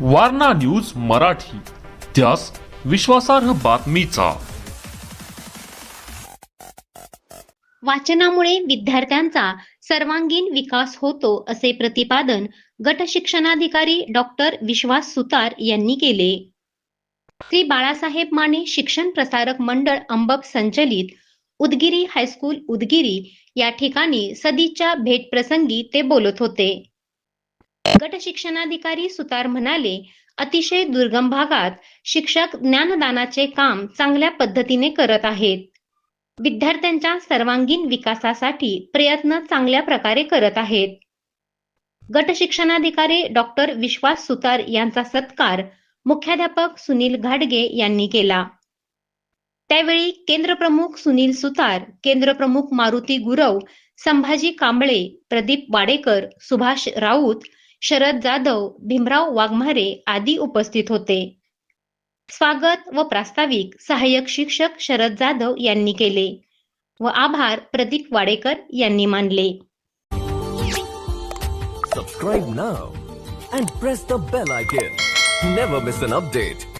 Warna news Marathi. त्यास विश्वासार्ह बातमीचा. वाचनामुळे विद्यार्थ्यांचा सर्वांगीण विकास होतो असे प्रतिपादन गट शिक्षणाधिकारी डॉक्टर विश्वास सुतार यांनी केले. श्री बाळासाहेब माने शिक्षण प्रसारक मंडळ अंबक संचलित उदगिरी हायस्कूल उदगिरी या ठिकाणी सदीच्या भेट प्रसंगी ते बोलत होते. गट शिक्षणाधिकारी सुतार म्हणाले अतिशय दुर्गम भागात शिक्षक ज्ञानदानाचे काम चांगल्या पद्धतीने करत आहेत. विद्यार्थ्यांच्या सर्वांगीण विकासासाठी प्रयत्न चांगल्या प्रकारे करत आहेत. गट शिक्षणाधिकारी डॉक्टर विश्वास सुतार यांचा सत्कार मुख्याध्यापक सुनील घाडगे यांनी केला. त्यावेळी केंद्रप्रमुख सुनील सुतार केंद्रप्रमुख मारुती गुरव संभाजी कांबळे प्रदीप वाडेकर सुभाष राऊत शरद जाधव भीमराव वाघमारे आदी उपस्थित होते. स्वागत व प्रास्ताविक सहाय्यक शिक्षक शरद जाधव यांनी केले व आभार प्रदीप वाडेकर यांनी मानले. Subscribe now and press the bell icon never miss an update